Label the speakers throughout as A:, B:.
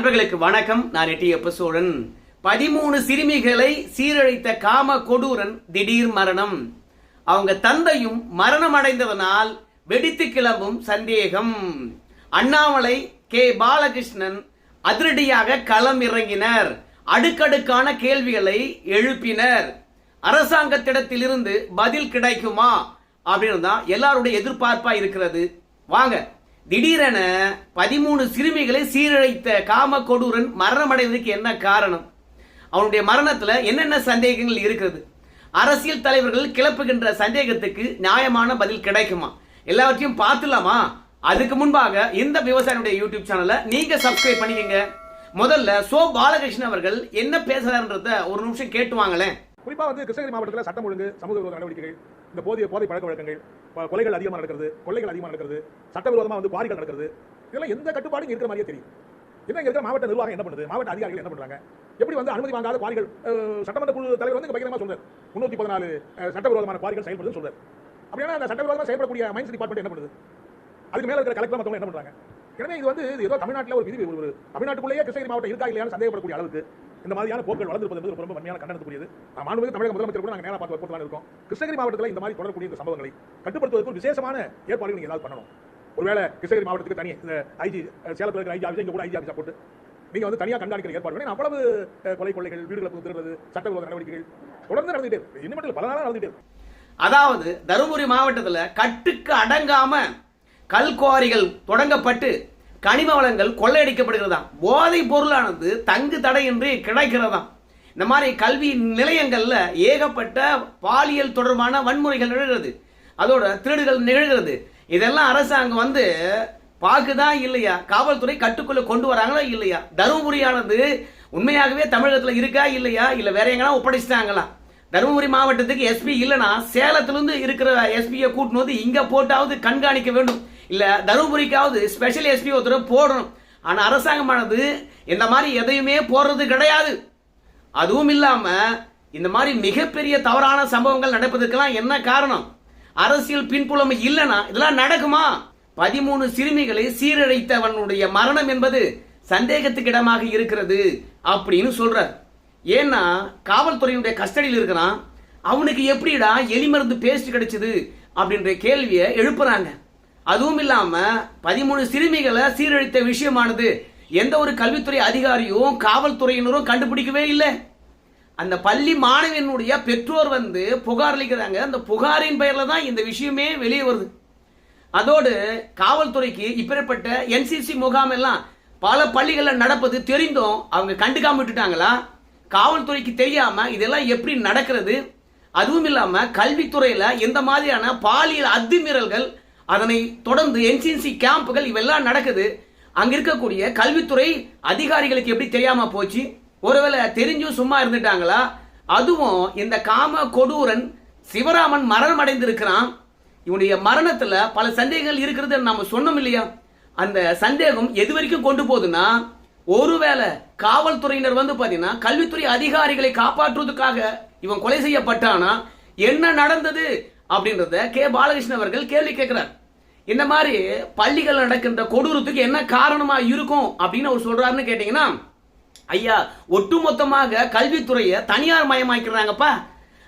A: அன்பர்களுக்கு வணக்கம். நான் எட்டி சோழன் பதிமூணு சிறுமிகளை சீரழித்த காம கொடூரன் திடீர் மரணம். அவங்க தந்தையும் மரணம் அடைந்ததனால் வெடித்து கிளம்பும் சந்தேகம். அண்ணாமலை கே. பாலகிருஷ்ணன் அதிரடியாக களம் இறங்கினர் அடுக்கடுக்கான கேள்விகளை எழுப்பினர். அரசாங்கத்திடத்திலிருந்து பதில் கிடைக்குமா? அப்படின்னு தான் எல்லாருடைய எதிர்பார்ப்பா இருக்கிறது. வாங்க திடீரென பதிமூணு சிறுமிகளை சீரழித்த காம கொடூரன் மரணமடைவதற்கு என்ன காரணம்? அவனுடைய மரணத்துல என்னென்ன சந்தேகங்கள் இருக்கிறது? அரசியல் தலைவர்கள் கிளப்புகின்ற சந்தேகத்துக்கு நியாயமான பதில் கிடைக்குமா? எல்லாவற்றையும் பார்த்துலாமா அதுக்கு முன்பாக இந்த விவசாயினுடைய யூடியூப் சேனலை நீங்க சப்ஸ்கிரைப் பண்ணிக்கங்க. முதல்ல சோ பாலகிருஷ்ணன் அவர்கள் என்ன பேசுறாருன்றத ஒரு நிமிஷம் கேட்டுவாங்களேன்
B: குறிப்பா வந்து கிருஷ்ணகிரி மாவட்டத்தில் சட்டம் ஒழுங்கு சமூக விரோத நடவடிக்கைகள் இந்த போதிய போதை பழக்க வழக்கங்கள் கொலைகள் அதிகமாக நடக்கிறது கொள்ளைகள் அதிகமாக நடக்கிறது சட்டவிரோதமாக வந்து குவாரிகள் நடக்கிறது இதெல்லாம் எந்த கட்டுப்பாடும் இருக்கிற மாதிரியே தெரியும். என்ன இருக்கிற மாவட்ட நிர்வாகம் என்ன பண்ணுது? மாவட்ட அதிகாரிகள் என்ன பண்றாங்க? எப்படி வந்து அனுமதி வாங்காத குவாரிகள் சட்டமன்ற குழு தலைவர் வந்து இங்க பகிரங்கமா சொல்றாரு. முன்னூத்தி பதினாலு சட்டவிரோதமான குவாரிகள் செயல்படுதுன்னு சொல்றாரு. அப்படின்னா அந்த சட்டவிரோதமாக செயல்படக்கூடிய மைன்ஸ் டிபார்ட்மெண்ட் என்ன பண்ணுது? அதுக்கு மேல இருக்கிற கலெக்டர் மத்தவங்க என்ன பண்றாங்க? எனவே இது வந்து ஏதோ தமிழ்நாட்டில் ஒரு விதி ஒரு தமிழ்நாட்டுக்குள்ளேயே கிருஷ்ணகிரி மாவட்டம் இருக்கா இல்லையான்னு சந்தேகப்படக்கூடிய அளவுக்கு இந்த மாதிரியான போக்கள் வளர்ந்திருப்பது என்பது ரொம்ப வன்மையான கண்டனத்துக்குரியது. நான் மாண்புமிகு தமிழக முதலமைச்சர் கூட நாங்கள் நேராக பார்த்து வற்புறுத்தலாம் இருக்கோம். கிருஷ்ணகிரி மாவட்டத்தில் இந்த மாதிரி தொடரக்கூடிய இந்த சம்பவங்களை கட்டுப்படுத்துவதற்கு விசேஷமான ஏற்பாடுகள் நீங்கள் ஏதாவது பண்ணணும். ஒருவேளை கிருஷ்ணகிரி மாவட்டத்துக்கு தனி இந்த ஐஜி சேலத்தில் இருக்கிற ஐஜி ஆஃபீஸ் இங்கே கூட ஐஜி ஆஃபீஸாக போட்டு நீங்கள் வந்து தனியாக கண்காணிக்கிற ஏற்பாடு பண்ணி அவ்வளவு கொலை கொள்ளைகள் வீடுகளை திருடுறது சட்டவிரோத நடவடிக்கைகள் தொடர்ந்து நடந்துட்டே இருக்கு. இன்னும் மட்டும் பல நாளாக நடந்துட்டே இருக்கு.
A: அதாவது தருமபுரி மாவட்டத்தில் கட்டுக்கு அடங்காம கல்குவாரிகள் தொடங்கப்பட்டு கனிம வளங்கள் கொள்ளையடிக்கப்படுகிறதாம். போதைப் பொருளானது தங்கு தடையின்றி கிடைக்கிறதாம். இந்த மாதிரி கல்வி நிலையங்களில் ஏகப்பட்ட பாலியல் தொடர்பான வன்முறைகள் நிகழ்கிறது. அதோட திருடுகள் நிகழ்கிறது. இதெல்லாம் அரசாங்கம் வந்து பாக்குதா இல்லையா? காவல்துறை கட்டுக்குள்ள கொண்டு வராங்களா இல்லையா? தருமபுரியானது உண்மையாகவே தமிழகத்தில் இருக்கா இல்லையா? இல்லை வேற எங்கன்னா ஒப்படைச்சிட்டாங்களா? தருமபுரி மாவட்டத்துக்கு எஸ்பி இல்லைன்னா சேலத்திலிருந்து இருக்கிற எஸ்பியை கூட்டினு வந்து இங்கே போட்டாவது கண்காணிக்க வேண்டும். இல்லை தருமபுரிக்காவது ஸ்பெஷல் எஸ்பி ஒருத்தர் போடணும். ஆனால் அரசாங்கமானது இந்த மாதிரி எதையுமே போடுறது கிடையாது. அதுவும் இல்லாமல் இந்த மாதிரி மிகப்பெரிய தவறான சம்பவங்கள் நடப்பதற்கெல்லாம் என்ன காரணம்? அரசியல் பின்புலம் இல்லைன்னா இதெல்லாம் நடக்குமா? பதிமூணு சிறுமிகளை சீரழித்தவனுடைய மரணம் என்பது சந்தேகத்துக்கு இடமாக இருக்கிறது அப்படின்னு சொல்றார். ஏன்னா காவல்துறையினுடைய கஸ்டடியில் இருக்கிறான். அவனுக்கு எப்படிடா எலிமருந்து பேஸ்ட் கிடைச்சது அப்படின்ற கேள்வியை எழுப்புறாங்க. அதுவும் இல்லாம பதிமூணு சிறுமிகளை சீரழித்த விஷயமானது. எந்த ஒரு கல்வித்துறை அதிகாரியும் காவல்துறையினரும் கண்டுபிடிக்கவே இல்லை. அந்த பள்ளி மாணவியினுடைய பெற்றோர் வந்து புகார் அளிக்கிறாங்க. அந்த புகாரின் பெயர்ல தான் இந்த விஷயமே வெளியே வருது. அதோடு காவல்துறைக்கு இப்பேற்பட்ட என்சிசி முகாம் எல்லாம் பல பள்ளிகளில் நடப்பது தெரிந்தும் அவங்க கண்டுக்காம விட்டுட்டாங்களா? காவல்துறைக்கு தெரியாம இதெல்லாம் எப்படி நடக்கிறது? அதுவும் இல்லாம கல்வித்துறையில எந்த மாதிரியான பாலியல் அத்துமீறல்கள் அதனை தொடர்ந்து என்சிசி கேம்புகள் இவெல்லாம் நடக்குது. அங்க இருக்கக்கூடிய கல்வித்துறை அதிகாரிகளுக்கு எப்படி தெரியாம போச்சு? ஒருவேளை தெரிஞ்சும் சும்மா இருந்துட்டாங்களா? அதுவும் இந்த காம கொடூரன் சிவராமன் மரணம் அடைந்திருக்கிறான். இவனுடைய மரணத்துல பல சந்தேகங்கள் இருக்கிறது நம்ம சொன்னோம் இல்லையா? அந்த சந்தேகம் எது வரைக்கும் கொண்டு போகுதுன்னா ஒருவேளை காவல்துறையினர் வந்து பாத்தீங்கன்னா கல்வித்துறை அதிகாரிகளை காப்பாற்றுவதற்காக இவன் கொலை செய்யப்பட்டானா? என்ன நடந்தது? அப்படின்றத கே. பாலகிருஷ்ணன் அவர்கள் கேள்வி கேட்கிறார். இந்த மாதிரி பள்ளிகள் நடக்கின்ற கொடூரத்துக்கு என்ன காரணமா இருக்கும் அப்படின்னு அவர் சொல்றாருன்னு கேட்டீங்கன்னா ஐயா ஒட்டுமொத்தமாக கல்வித்துறையை தனியார் மயமாக்கிறாங்கப்பா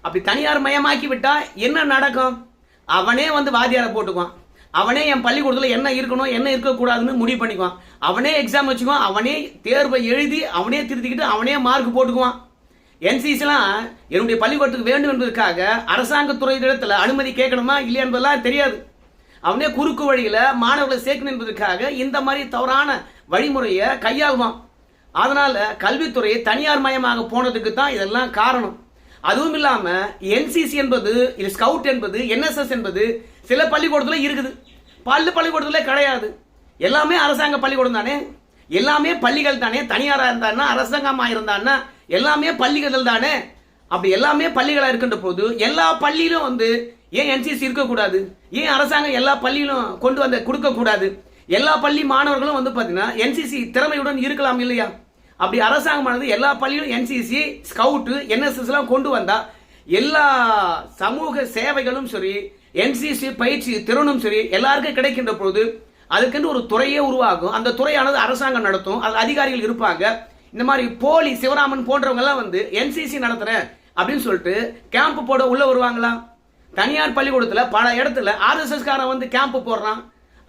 A: அப்படி தனியார் மயமாக்கி விட்டா என்ன நடக்கும்? அவனே வந்து வாத்தியாரை போட்டுக்குவான். அவனே என் பள்ளிக்கூடத்தில் என்ன இருக்கணும் என்ன இருக்கக்கூடாதுன்னு முடிவு பண்ணிக்குவான். அவனே எக்ஸாம் வச்சுக்குவான் அவனே தேர்வை எழுதி அவனே திருத்திக்கிட்டு அவனே மார்க் போட்டுக்குவான். என்சிசிலாம் என்னுடைய பள்ளிக்கூடத்துக்கு வேண்டும் என்பதற்காக அரசாங்கத்துறை இடத்துல அனுமதி கேட்கணுமா இல்லையா என்பதெல்லாம் தெரியாது. அவனே குறுக்கு வழியில் மாணவர்களை சேர்க்கணும் என்பதற்காக இந்த மாதிரி தவறான வழிமுறையை கையாளுவான். அதனால் கல்வித்துறை தனியார் மயமாக போனதுக்கு தான் இதெல்லாம் காரணம். அதுவும் இல்லாமல் என்சிசி என்பது இது ஸ்கவுட் என்பது என்எஸ்எஸ் என்பது சில பள்ளிக்கூடத்தில் இருக்குது. பல்லு பள்ளிக்கூடத்தில் கிடையாது. எல்லாமே அரசாங்க பள்ளிக்கூடம் தானே? எல்லாமே பள்ளிகள் தானே? தனியாராக இருந்தான்னா அரசாங்கமாக இருந்தான்னா எல்லாமே பள்ளிகள் தானே? அப்படி எல்லாமே பள்ளிகளாக இருக்கின்ற போது எல்லா பள்ளியிலும் வந்து ஏன் என்சிசி இருக்கக்கூடாது? ஏன் அரசாங்கம் எல்லா பள்ளியிலும் கொண்டு வந்த கொடுக்கக்கூடாது? எல்லா பள்ளி மாணவர்களும் வந்து பார்த்தீங்கன்னா என்சிசி திறமையுடன் இருக்கலாம் இல்லையா? அப்படி அரசாங்கமானது எல்லா பள்ளியிலும் என்சிசி ஸ்கவுட்டு என்எஸ்எஸ்லாம் கொண்டு வந்தால் எல்லா சமூக சேவைகளும் சரி என்சிசி பயிற்சி திறனும் சரி எல்லாருக்கும் கிடைக்கின்ற பொழுது அதுக்கென்று ஒரு துறையே உருவாகும். அந்த துறையானது அரசாங்கம் நடத்தும். அது அதிகாரிகள் இருப்பாங்க. இந்த மாதிரி போலி சிவராமன் போன்றவங்கெல்லாம் வந்து என்சிசி நடத்துகிறேன் அப்படின்னு சொல்லிட்டு கேம்ப் போட உள்ளே வருவாங்களா? தனியார் பள்ளிக்கூடத்தில் பல இடத்துல ஆர்எஸ்எஸ் காரன் வந்து கேம்ப் போடுறான்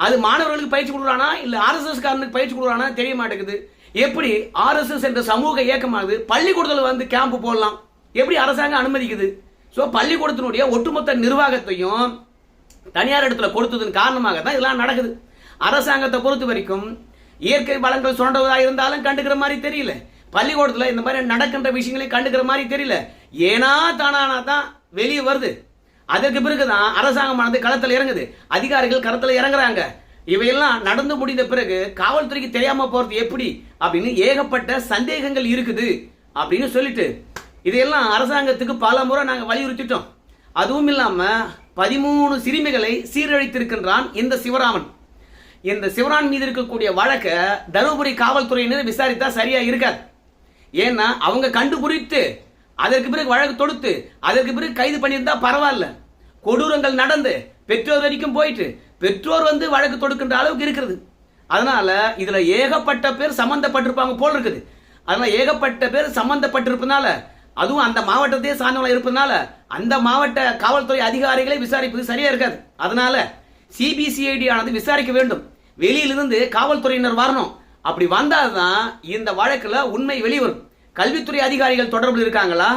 A: அது மாணவர்களுக்கு பயிற்சி கொடுக்குறானா? இல்லை ஆர்எஸ்எஸ் காரனுக்கு பயிற்சி கொடுக்குறானா? தெரிய மாட்டேங்குது. எப்படி ஆர்எஸ்எஸ் என்ற சமூக இயக்கமானது பள்ளிக்கூடத்தில் வந்து கேம்ப் போடலாம்? எப்படி அரசாங்கம் அனுமதிக்குது? ஸோ பள்ளிக்கூடத்தினுடைய ஒட்டுமொத்த நிர்வாகத்தையும் தனியார் இடத்துல கொடுத்ததன் காரணமாக தான் இதெல்லாம் நடக்குது. அரசாங்கத்தை பொறுத்த வரைக்கும் இயற்கை வளங்கள் சுரண்டதாக இருந்தாலும் கண்டுக்கிற மாதிரி தெரியல. பள்ளிக்கூடத்தில் இந்த மாதிரி நடக்கின்ற விஷயங்களையும் கண்டுக்கிற மாதிரி தெரியல. ஏனா தானானா தான் வெளியே வருது. அதற்கு பிறகுதான் அரசாங்கமானது களத்தில் இறங்குது. அதிகாரிகள் களத்தில் இறங்குறாங்க. இவையெல்லாம் நடந்து முடிந்த பிறகு காவல்துறைக்கு தெரியாம போறது எப்படி? அப்படின்னு ஏகப்பட்ட சந்தேகங்கள் இருக்குது. அப்படின்னு சொல்லிட்டு இதையெல்லாம் அரசாங்கத்துக்கு பல முறை நாங்கள் வலியுறுத்திட்டோம். அதுவும் இல்லாம பதிமூணு சிறுமிகளை சீரழித்திருக்கின்றான் இந்த சிவராமன். இந்த சிவரான் மீது இருக்கக்கூடிய வழக்கை தருமபுரி காவல்துறையினர் விசாரித்தா சரியா இருக்காது. ஏன்னா அவங்க கண்டுபிடித்து அதற்கு பிறகு வழக்கு தொடுத்து அதற்கு பிறகு கைது பண்ணியிருந்தா பரவாயில்ல. கொடூரங்கள் நடந்து பெற்றோர் வரைக்கும் போயிட்டு பெற்றோர் வந்து வழக்கு தொடுக்கின்ற அளவுக்கு இருக்கிறது அதனால இதுல ஏகப்பட்ட பேர் சம்பந்தப்பட்டிருப்பாங்க போல் இருக்குது. அதனால ஏகப்பட்ட பேர் சம்பந்தப்பட்டிருப்பதனால அதுவும் அந்த மாவட்டத்தையே சார்ந்தவங்களா இருப்பதனால அந்த மாவட்ட காவல்துறை அதிகாரிகளை விசாரிப்பது சரியா இருக்காது. அதனால சிபிசிஐடி ஆனது விசாரிக்க வேண்டும். வெளியிலிருந்து காவல்துறையினர் வரணும். அப்படி வந்தால்தான் இந்த வழக்கில் உண்மை வெளிவரும். கல்வித்துறை அதிகாரிகள் தொடர்பில் இருக்காங்களா?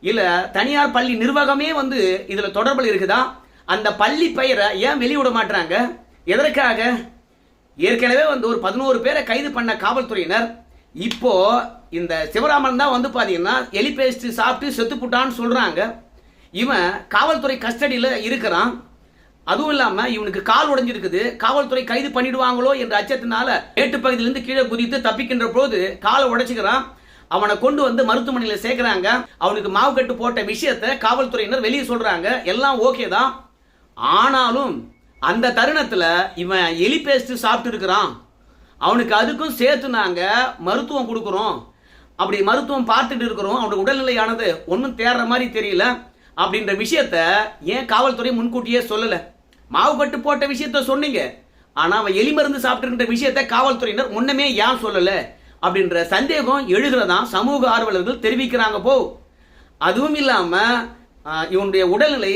A: இல்ல தனியார் பள்ளி நிர்வாகமே வந்து இதுல தொடர்பில் இருக்குதா? அந்த பள்ளி பெயரை ஏன் வெளியிட மாட்டாங்க எதற்காக? ஏற்கனவே வந்து ஒரு பதினோரு பேரை கைது பண்ண காவல்துறையினர். இப்போ இந்த சிவராமன் தான் வந்து பாத்தீங்கன்னா எலி பேஸ்ட் சாப்பிட்டு செத்து புட்டான்னு சொல்றாங்க. இவன் காவல்துறை கஸ்டடியில் இருக்கிறான். அதுவும் இல்லாம இவனுக்கு கால் உடைஞ்சிருக்குது. காவல்துறை கைது பண்ணிடுவாங்களோ என்ற அச்சத்தினால மேட்டு பகுதியிலிருந்து கீழே குதித்து தப்பிக்கின்ற போது காலை உடைச்சுக்கிறான். அவனை கொண்டு வந்து மருத்துவமனையில் சேர்க்குறாங்க. அவனுக்கு மாவு கட்டு போட்ட விஷயத்தை காவல்துறையினர் வெளியே சொல்கிறாங்க எல்லாம் ஓகே தான். ஆனாலும் அந்த தருணத்தில் இவன் எலி பேஸ்ட்டு சாப்பிட்டு இருக்கிறான். அவனுக்கு அதுக்கும் சேர்த்து நாங்கள் மருத்துவம் கொடுக்குறோம். அப்படி மருத்துவம் பார்த்துட்டு இருக்கிறோம். அவனுடைய உடல்நிலையானது ஒன்றும் தேடுற மாதிரி தெரியல. அப்படின்ற விஷயத்த ஏன் காவல்துறை முன்கூட்டியே சொல்லலை? மாவு கட்டு போட்ட விஷயத்த சொன்னீங்க. ஆனால் அவன் எலி மருந்து சாப்பிட்டுருக்கின்ற விஷயத்த காவல்துறையினர் முன்னமே ஏன் சொல்லலை? அப்படின்ற சந்தேகம் எழுகிறதா சமூக ஆர்வலர்கள் தெரிவிக்கிறாங்க போ. அதுவும் இல்லாம இவனுடைய உடல்நிலை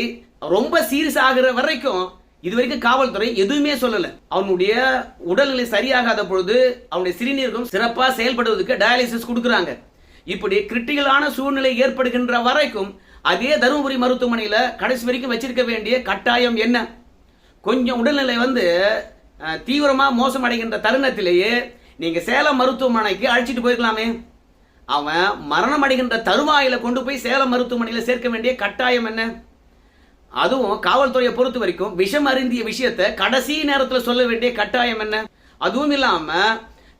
A: ரொம்ப சீரியஸ் ஆகிற வரைக்கும் இது வரைக்கும் காவல்துறை எதுவுமே சொல்லல. அவனுடைய உடல்நிலை சரியாகாத பொழுது அவனுடைய சிறுநீரகம் சிறப்பாக செயல்படுவதற்கு டயாலிசிஸ் கொடுக்குறாங்க. இப்படி கிரிட்டிக்கலான சூழ்நிலை ஏற்படுகின்ற வரைக்கும் அதே தருமபுரி மருத்துவமனையில் கடைசி வரைக்கும் வச்சிருக்க வேண்டிய கட்டாயம் என்ன? கொஞ்சம் உடல்நிலை வந்து தீவிரமாக மோசமடைகின்ற தருணத்திலேயே நீங்க சேலம் மருத்துவமனைக்கு அழைச்சிட்டு போயிருக்கலாமே அவன் மரணம் அடைகின்ற தருவாயில கொண்டு போய் சேலம் மருத்துவமனையில் சேர்க்க வேண்டிய கட்டாயம் என்ன? அதுவும் காவல்துறையை பொறுத்த வரைக்கும் விஷம் அருந்திய விஷயத்தை கடைசி நேரத்தில் சொல்ல வேண்டிய கட்டாயம் என்ன? அதுவும் இல்லாம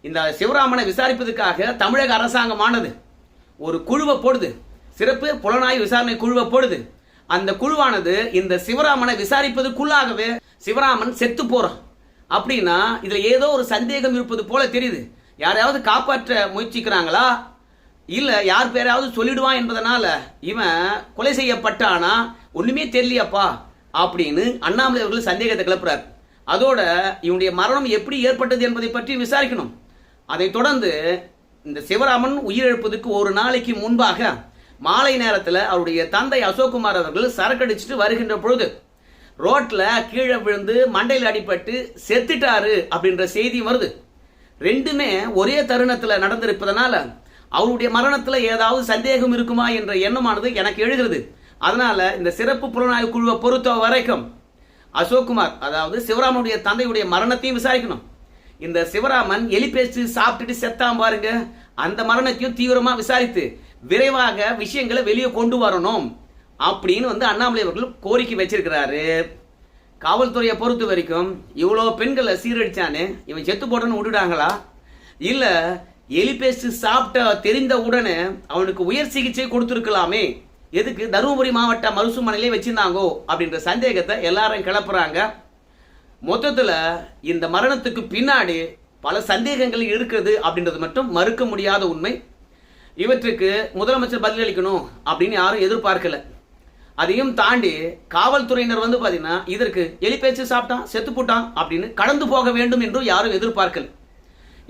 A: இந்த சிவராமனை விசாரிப்பதற்காக தமிழக அரசாங்கமானது ஒரு குழுவை போடுது. சிறப்பு புலனாய்வு விசாரணை குழுவை போடுது. அந்த குழுவானது இந்த சிவராமனை விசாரிப்பதுக்குள்ளாகவே சிவராமன் செத்து போறான். அப்படின்னா இதில் ஏதோ ஒரு சந்தேகம் இருப்பது போல தெரியுது. யாரையாவது காப்பாற்ற முயற்சிக்கிறாங்களா? இல்லை யார் பேராவது சொல்லிடுவான் என்பதனால இவன் கொலை செய்யப்பட்டானா? ஒன்றுமே தெரியலையாப்பா அப்படின்னு அண்ணாமலை அவர்கள் சந்தேகத்தை கிளப்புறார். அதோட இவனுடைய மரணம் எப்படி ஏற்பட்டது என்பதை பற்றி விசாரிக்கணும். அதைத் தொடர்ந்து இந்த சிவராமன் உயிரிழப்பதற்கு ஒரு நாளைக்கு முன்பாக மாலை நேரத்தில் அவருடைய தந்தை அசோக்குமார் அவர்கள் சரக்கடிச்சிட்டு வருகின்ற பொழுது ரோட்டில் கீழே விழுந்து மண்டையில் அடிபட்டு செத்துட்டாரு அப்படின்ற செய்தி வருது. ரெண்டுமே ஒரே தருணத்தில் நடந்திருப்பதனால அவருடைய மரணத்தில் ஏதாவது சந்தேகம் இருக்குமா என்ற எண்ணமானது எனக்கு எழுகிறது. அதனால இந்த சிறப்பு புலனாய்வு குழுவை பொறுத்த வரைக்கும் அசோக்குமார் அதாவது சிவராமனுடைய தந்தையுடைய மரணத்தையும் விசாரிக்கணும். இந்த சிவராமன் எலி பேச்சு சாப்பிட்டுட்டு செத்தாம் பாருங்க. அந்த மரணத்தையும் தீவிரமாக விசாரித்து விரைவாக விஷயங்களை வெளியே கொண்டு வரணும். அப்படின்னு வந்து அண்ணாமலை அவர்கள் கோரிக்கை வச்சிருக்கிறாரு. காவல்துறையை பொறுத்த வரைக்கும் இவ்வளோ பெண்களை சீரழிச்சானே இவன் செத்து போட்டோன்னு விட்டுட்டாங்களா? இல்லை எலிபேஸ்ட் சாப்பிட்ட தெரிந்த உடனே அவனுக்கு உயர் சிகிச்சை கொடுத்துருக்கலாமே. எதுக்கு? தருமபுரி மாவட்ட மருத்துவமனையிலே வச்சிருந்தாங்கோ அப்படின்ற சந்தேகத்தை எல்லாரும் கிளப்புறாங்க. மொத்தத்தில் இந்த மரணத்துக்கு பின்னாடி பல சந்தேகங்கள் இருக்கிறது அப்படின்றது மட்டும் மறுக்க முடியாத உண்மை. இவற்றுக்கு முதலமைச்சர் பதிலளிக்கணும் அப்படின்னு யாரும் எதிர்பார்க்கல. அதையும் தாண்டி காவல்துறையினர் வந்து பார்த்தீங்கன்னா இதற்கு எலி பேச்சு சாப்பிட்டான் செத்து போட்டான் அப்படின்னு கடந்து போக வேண்டும் என்று யாரும் எதிர்பார்க்கல.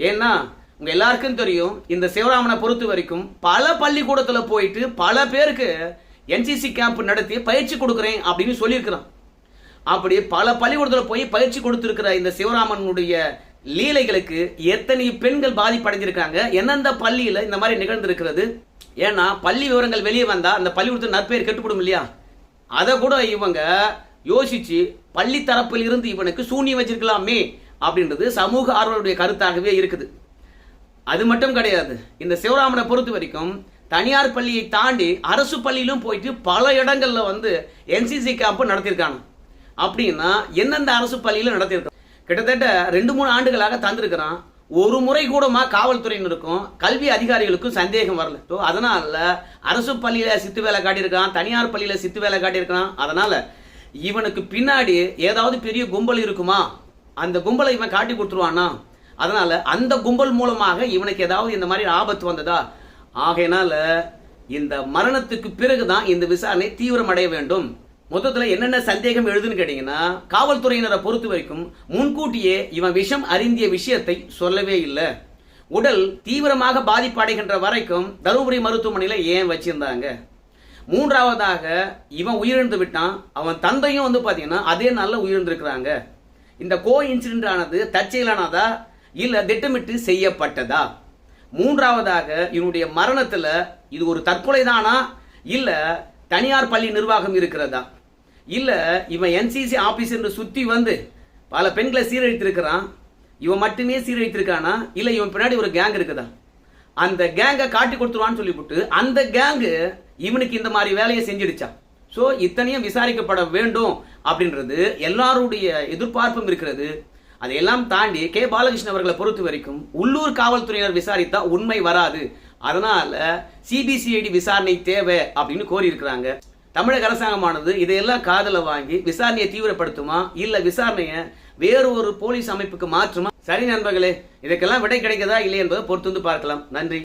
A: ஏன்னா உங்க எல்லாருக்கும் தெரியும் இந்த சிவராமனை பொறுத்த வரைக்கும் பல பள்ளிக்கூடத்தில் போயிட்டு பல பேருக்கு என்சிசி கேம்ப் நடத்தி பயிற்சி கொடுக்குறேன் அப்படின்னு சொல்லியிருக்கிறான். அப்படி பல பள்ளிக்கூடத்தில் போய் பயிற்சி கொடுத்துருக்கிற இந்த சிவராமனுடைய லீலைகளுக்கு எத்தனை பெண்கள் பாதிப்படைஞ்சிருக்காங்க? எந்தெந்த பள்ளியில இந்த மாதிரி நிகழ்ந்திருக்கிறது? ஏன்னா பள்ளி விவரங்கள் வெளியே வந்தா அந்த பள்ளிக்கூடத்து நற்பெயர் கெட்டுப்படும் இல்லையா? அதை கூட இவங்க யோசிச்சு பள்ளி தரப்பில் இருந்து இவனுக்கு சூனியம் வச்சிருக்கலாமே அப்படின்றது சமூக ஆர்வலுடைய கருத்தாகவே இருக்குது. அது மட்டும் கிடையாது. இந்த சிவராமனை பொறுத்த வரைக்கும் தனியார் பள்ளியை தாண்டி அரசு பள்ளியிலும் போயிட்டு பல இடங்களில் வந்து என்சிசி கேம்ப் நடத்தியிருக்காங்க. அப்படின்னா எந்தெந்த அரசு பள்ளியிலும் நடத்தியிருக்காங்க? கிட்டத்தட்ட ரெண்டு மூணு ஆண்டுகளாக தந்திருக்கிறான். ஒரு முறை கூடமா காவல்துறையினருக்கும் கல்வி அதிகாரிகளுக்கும் சந்தேகம் வரல. ஸோ அதனால அரசு பள்ளியில சித்து வேலை காட்டியிருக்கான் தனியார் பள்ளியில சித்து வேலை காட்டியிருக்கான் அதனால இவனுக்கு பின்னாடி ஏதாவது பெரிய கும்பல் இருக்குமா? அந்த கும்பலை இவன் காட்டி கொடுத்துருவானா? அதனால அந்த கும்பல் மூலமாக இவனுக்கு ஏதாவது இந்த மாதிரி ஆபத்து வந்ததா? ஆகையினால இந்த மரணத்துக்கு பிறகுதான் இந்த விசாரணை தீவிரமடைய வேண்டும். மொத்தத்தில் என்னென்ன சந்தேகம் எழுதுன்னு கேட்டீங்கன்னா காவல்துறையினரை பொறுத்த வரைக்கும் முன்கூட்டியே இவன் விஷம் அறிந்திய விஷயத்தை சொல்லவே இல்லை. உடல் தீவிரமாக பாதிப்படைகின்ற வரைக்கும் தருமபுரி மருத்துவமனையில் ஏன் வச்சிருந்தாங்க? மூன்றாவதாக இவன் உயிரிழந்து விட்டான். அவன் தந்தையும் வந்து பார்த்தீங்கன்னா அதே நாளில் உயிரிழந்திருக்கிறாங்க. இந்த கோ இன்சிடென்ட் ஆனது தற்செயலானதா? இல்லை திட்டமிட்டு செய்யப்பட்டதா? மூன்றாவதாக இவனுடைய மரணத்தில் இது ஒரு தற்கொலை தானா இல்லை தனியார் பள்ளி நிர்வாகம் இருக்கிறதா? இல்லை இவன் என்சிசி ஆஃபீஸ் என்று சுற்றி வந்து பல பெண்களை சீரழித்திருக்கிறான். இவன் மட்டுமே சீரழித்திருக்கானா? இல்லை இவன் பின்னாடி ஒரு கேங் இருக்குதா? அந்த கேங்கை காட்டி கொடுத்துருவான்னு சொல்லிவிட்டு அந்த கேங்கு இவனுக்கு இந்த மாதிரி வேலையை செஞ்சிடுச்சான் ஸோ இத்தனையும் விசாரிக்கப்பட வேண்டும் அப்படின்றது எல்லாருடைய எதிர்பார்ப்பும் இருக்கிறது. அதையெல்லாம் தாண்டி கே. பாலகிருஷ்ணன் அவர்களை பொறுத்த வரைக்கும் உள்ளூர் காவல்துறையினர் விசாரித்தா உண்மை வராது. அதனால சிபிசிஐடி விசாரணை தேவை அப்படின்னு கோரியிருக்கிறாங்க. தமிழக அரசாங்கமானது இதையெல்லாம் காதல வாங்கி விசாரணையை தீவிரப்படுத்துமா? இல்ல விசாரணையை வேறு ஒரு போலீஸ் அமைப்புக்கு மாற்றுமா? சரி நண்பர்களே இதுக்கெல்லாம் விடை கிடைக்கதா இல்லை என்பதை பொறுத்து வந்து பார்க்கலாம். நன்றி.